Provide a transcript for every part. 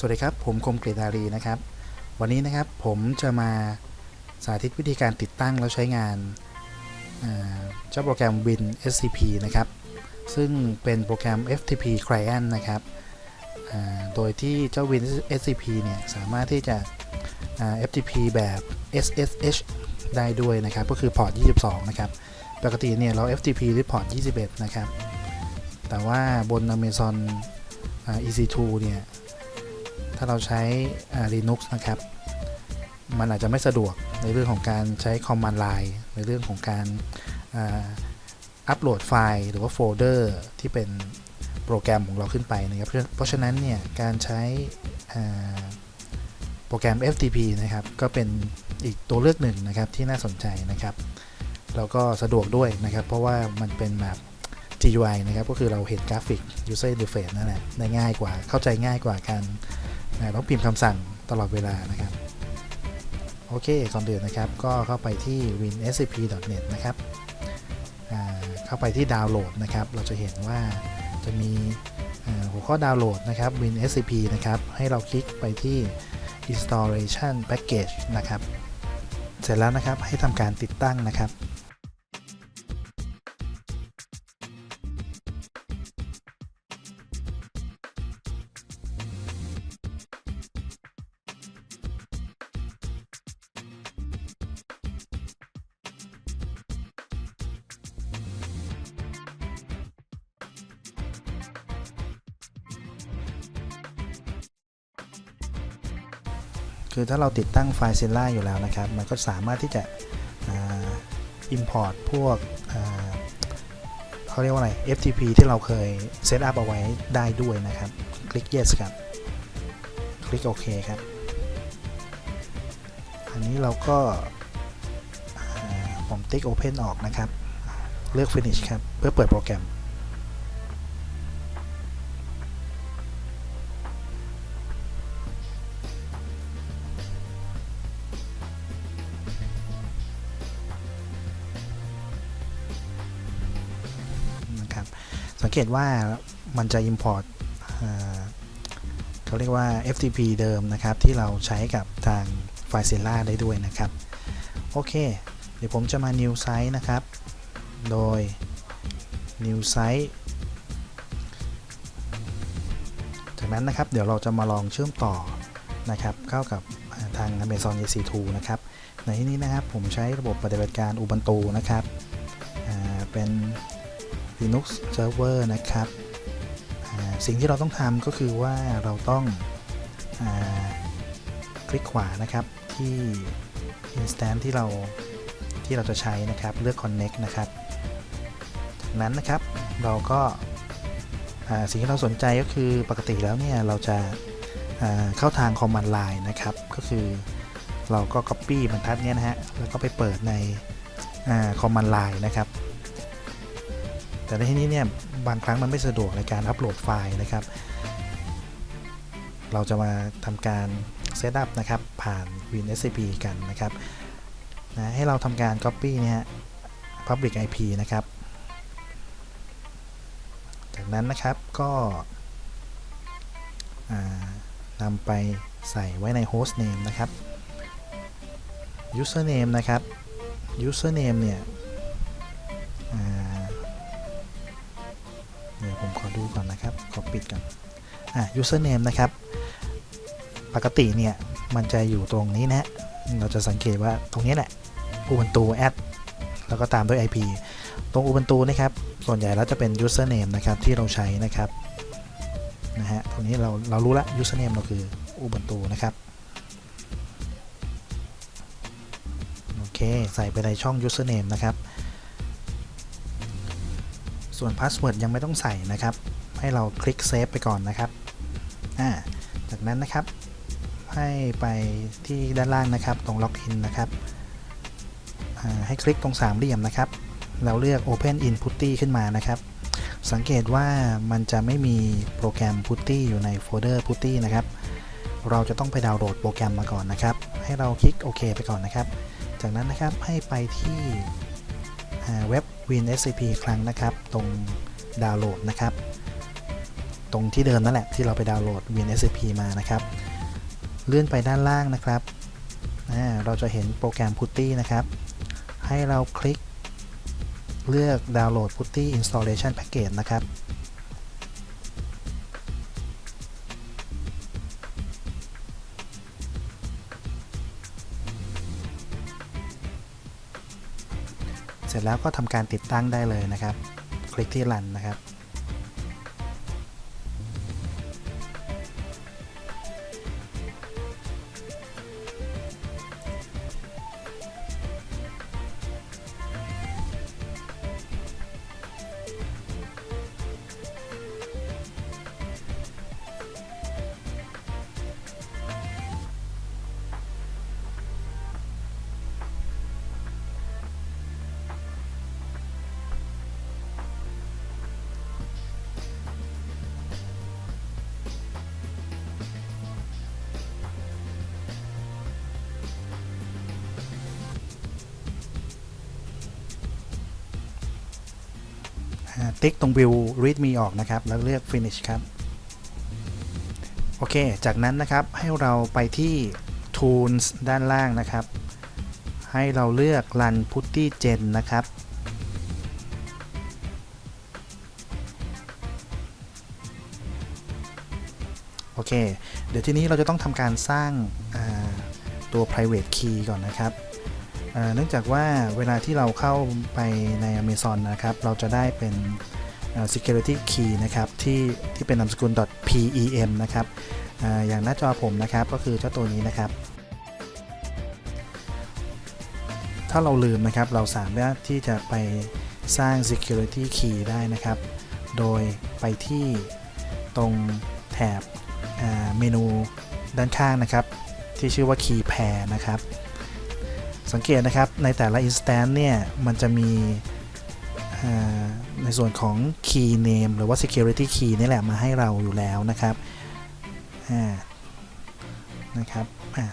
สวัสดีครับ ผมคมกฤตอารีนะครับ วันนี้นะครับผมจะมาสาธิตวิธีการติดตั้งแล้วใช้งานเจ้าโปรแกรม Win SCP นะครับ ซึ่งเป็นโปรแกรม FTP Client นะครับโดยที่เจ้า Win SCP เนี่ยสามารถที่จะ FTP แบบ SSH ได้ด้วยนะครับ ก็คือพอร์ต 22 นะครับ ปกติเนี่ยเรา FTP ด้วยพอร์ต 21 นะครับ แต่ว่าบน Amazon EC2 เนี่ย ถ้าเราใช้ Linux นะครับ มันอาจจะไม่สะดวกในเรื่องของการใช้ Command Line ในเรื่องของการอัปโหลดไฟล์ หรือว่าโฟลเดอร์ที่เป็นโปรแกรมของเราขึ้นไปนะครับเพราะฉะนั้นเนี่ยการใช้โปรแกรม FTP นะครับ ก็เป็นอีกตัวเลือกหนึ่งนะครับที่น่าสนใจนะครับ แล้วก็สะดวกด้วยนะครับ เพราะว่ามันเป็นแบบ GUI นะครับ ก็คือเราเห็นกราฟิก User Interface นั่นแหละได้ง่ายกว่าเข้าใจง่ายกว่าการ นะต้องพิมพ์คำสั่งตลอดเวลานะครับ โอเคก่อนอื่นนะครับ ก็เข้าไปที่ winscp.net นะครับเข้าไปที่ดาวน์โหลดนะครับ เราจะเห็นว่าจะมีหัวข้อดาวน์โหลดนะครับ winscp นะครับ ให้เราคลิกไปที่ installation package นะครับ เสร็จแล้วนะครับให้ทำการติดตั้งนะครับ คือถ้าเราติดตั้งไฟล์ Zilla อยู่แล้วนะครับ มันก็สามารถที่จะอ่า import พวกเขาเรียกว่าอะไร FTP ที่เราเคยเซตอัพเอาไว้ได้ด้วยนะครับ คลิก yes ครับ คลิกโอเคครับ อันนี้เราก็ผมติ๊ก Open ออกนะครับ เลือก Finish ครับ เพื่อเปิดโปรแกรม ตว่ามันจะ import เขาเรียกว่า FTP เดิมนะครับ ที่เราใช้กับทาง FileZilla ได้ด้วยนะครับ โอเค เดี๋ยวผมจะมา new site นะครับ โดย new site จากนั้นนะครับ เดี๋ยวเราจะมาลองเชื่อมต่อนะครับ เข้ากับทาง Amazon EC2 นะครับ ในที่นี้นะครับผมใช้ระบบปฏิบัติการ Ubuntu นะครับ เป็น Linux Server นะครับ สิ่งที่เราต้องทำก็คือว่าเราต้องอคลิกขวานะครับที่ instance ที่เราที่เราจะใช้นะครับ เลือก connect นะครับจากนั้นนะครับเราก็สิ่งที่เราสนใจก็คือปกติแล้วเนี่ยเราจะเข้าทาง command line นะครับ ก็คือเราก็ copy บรรทัดเนี้ยนะฮะ แล้วก็ไปเปิดในอ่า command line นะครับ แต่ในที่นี้เนี่ยบางครั้งมันไม่สะดวกในการอัปโหลดไฟล์นะครับ เราจะมาทำการเซตอัพนะครับผ่าน WinSCP กันนะครับนะให้เราทำการ Copy เนี่ย Public IP นะครับ จากนั้นนะครับก็อ่านำไปใส่ไว้ใน Host Name นะครับ Username นะครับ Username เนี่ย ดูก่อนนะครับ ขอปิดก่อน อะ username นะครับ ปกติเนี่ย มันจะอยู่ตรงนี้นะ เราจะสังเกตว่าตรงนี้แหละ ubuntu add แล้วก็ตามด้วย ip ตรง ubuntu นะครับ ส่วนใหญ่แล้วจะเป็น username นะครับ ที่เราใช้นะครับ นะฮะ ตรงนี้เรา เรารู้ละ username เราคือ ubuntu นะครับ โอเค ใส่ไปในช่อง username นะครับ ส่วนพาสเวิร์ดยังไม่ต้องใส่นะครับ ให้เราคลิกเซฟไปก่อนนะครับอ่าจากนั้นนะครับ ให้ไปที่ด้านล่างนะครับ ตรงล็อกอินนะครับให้คลิกตรงสามเหลี่ยมนะครับ เราเลือก Open in Putty ขึ้นมานะครับ สังเกตว่ามันจะไม่มีโปรแกรม Putty อยู่ในโฟลเดอร์ Putty นะครับ เราจะต้องไปดาวน์โหลดโปรแกรมมาก่อนนะครับ ให้เราคลิกโอเคไปก่อนนะครับ จากนั้นนะครับให้ไปที่เว็บ WinSCP อีกครั้งนะครับ ตรงดาวน์โหลดนะครับ ตรงที่เดิมนั่นแหละที่เราไปดาวน์โหลด WinSCP มานะครับ เลื่อนไปด้านล่างนะครับเราจะเห็นโปรแกรม Putty นะครับ ให้เราคลิกเลือกดาวน์โหลด Putty Installation Package นะครับ สร็จแล้วก็ทำการติดตั้งได้เลยนะครับ คลิกที่รันนะครับ ติ๊กตรง view readme ออกนะครับ แล้วเลือก finish ครับ โอเค จากนั้นนะครับให้เราไปที่ tools ด้านล่างนะครับ ให้เราเลือก run putty gen นะครับโอเค เดี๋ยวทีนี้เราจะต้องทำการสร้างตัว private key ก่อนนะครับ เนื่องจากว่าเวลาที่เราเข้าไปใน Amazon นะครับ เราจะได้เป็นเอ่อ security key นะครับที่ที่เป็นนามสกุล .pem นะครับออย่างหน้าจอผมนะครับก็คือเจ้าตัวนี้นะครับ ถ้าเราลืมนะครับเราสามารถที่จะไปสร้าง security key ได้นะครับ โดยไปที่ตรงแถบเมนูด้านข้างนะครับ ที่ชื่อว่า key pair นะครับ สังเกตนะครับในแต่ละ instance เนี่ย มันจะมีในส่วนของ key name หรือว่า security key นี่แหละมาให้เราอยู่แล้วนะครับนะครับ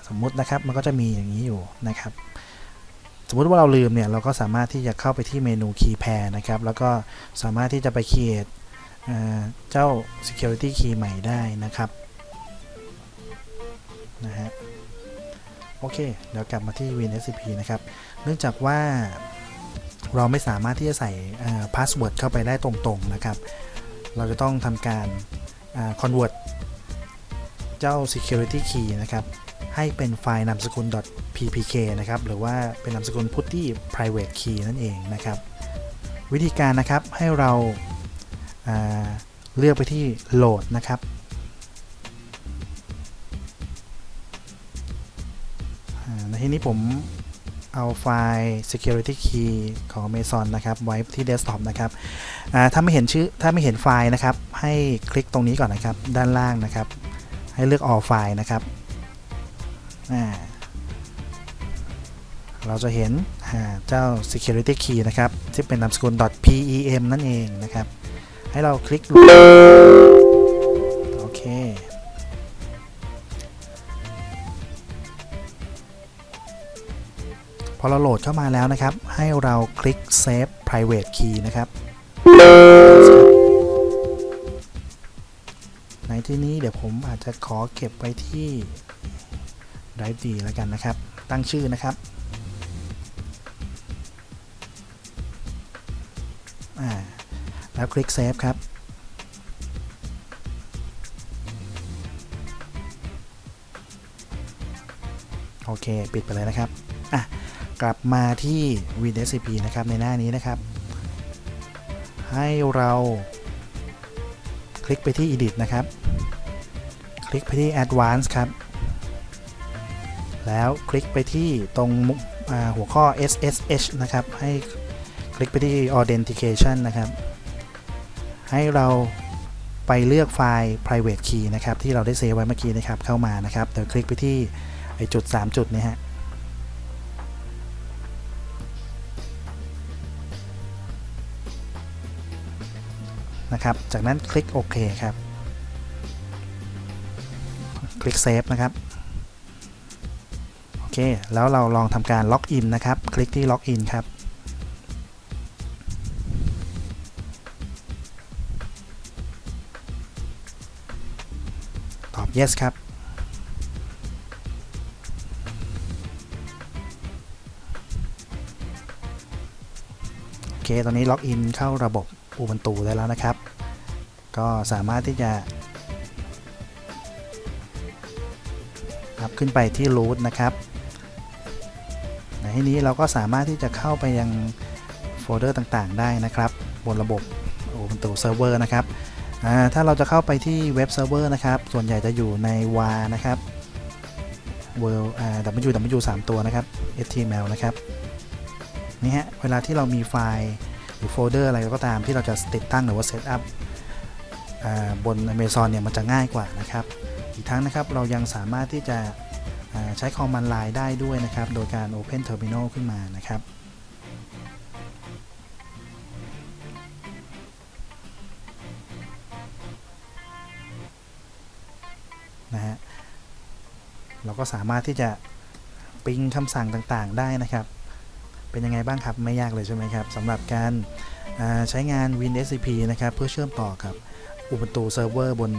สมมุตินะครับมันก็จะมีอย่างนี้อยู่นะครับ สมมุติว่าเราลืมเนี่ย เราก็สามารถที่จะเข้าไปที่เมนู key pair นะครับ แล้วก็สามารถที่จะไป create เจ้า security key ใหม่ได้นะครับนะฮะ โอเค เดี๋ยวกลับมาที่ WinSCP นะครับ เนื่องจากว่าเราไม่สามารถที่จะใส่พาสเวิร์ดเข้าไปได้ตรงๆนะครับ เราจะต้องทำการคอ่า convert เจ้า security key นะครับ ให้เป็นไฟล์นามสกุล .ppk นะครับ หรือว่าเป็นนามสกุล putty private key นั่นเองนะครับ วิธีการนะครับให้เราอ่าเลือกไปที่ load นะครับ ที่นี้ผมเอาไฟล์ security key ของ Amazon นะครับไว้ที่ desktop นะครับถ้าไม่เห็นชื่อถ้าไม่เห็นไฟล์นะครับ ให้คลิกตรงนี้ก่อนนะครับ ด้านล่างนะครับ ให้เลือก all file นะครับเราจะเห็นเจ้า security key นะครับ ที่เป็นนามสกุล .pem นั่นเองนะครับ ให้เราคลิกโอเราโหลดเข้ามาแล้วนะครับ ให้เราคลิก Save Private Key นะครับ ในที่นี้เดี๋ยวผมอาจจะขอเก็บไว้ที่ Drive D แล้วกันนะครับ ตั้งชื่อนะครับแล้วคลิก Save ครับโอเค ปิดไปเลยนะครับ อะ กลับมาที่ WinSCP นะครับในหน้านี้นะครับ ให้เราคลิกไปที่ Edit นะครับ คลิกไปที่ Advanced ครับ แล้วคลิกไปที่ตรงหัวข้อ SSH นะครับ ให้คลิกไปที่ Authentication นะครับ ให้เราไปเลือกไฟล์ private key นะครับ ที่เราได้เซฟไว้เมื่อกี้นะครับ เข้ามานะครับ เดี๋ยวคลิกไปที่ไอจุด 3 จุดนี้ฮะ นะครับ จากนั้นคลิกโอเคครับ คลิกเซฟนะครับ โอเค แล้วเราลองทำการล็อกอินนะครับ คลิกที่ล็อกอินครับตอบ yes ครับ โอเค ตอนนี้ล็อกอินเข้าระบบ Ubuntu ได้แล้วนะครับ ก็สามารถที่จะอัพขึ้นไปที่ root นะครับในที่นี้เราก็สามารถที่จะเข้าไปยังโฟลเดอร์ต่างๆ ได้นะครับ บนระบบ Ubuntu Server นะครับถ้าเราจะเข้าไปที่เว็บเซิร์ฟเวอร์นะครับ ส่วนใหญ่จะอยู่ใน war นะครับ world w w 3ตัวนะครับ html นะครับ นี่ฮะ เวลาที่เรามีไฟล์ รือโฟลเดอร์อะไรก็ตามที่เราจะติดตั้งหรือว่าเซตอัพบน Amazon เนี่ยมันจะง่ายกว่านะครับ อีกทั้งนะครับเรายังสามารถที่จะใช้คอมมานด์ไลน์ได้ด้วยนะครับ โดยการ Open Terminal ขึ้นมานะครับ นะฮะ เราก็สามารถที่จะปิงคำสั่งต่างๆได้นะครับ เป็นยังไงบ้างครับ ไม่ยากเลยใช่ไหมครับสำหรับการใช้งาน Win SCP นะครับ เพื่อเชื่อมต่อกับ Ubuntu Server บน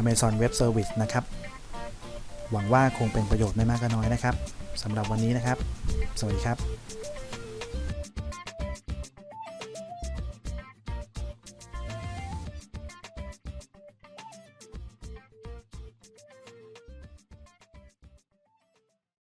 Amazon Web Service นะครับ หวังว่าคงเป็นประโยชน์ไม่มากก็น้อยนะครับสำหรับวันนี้นะครับ สวัสดีครับ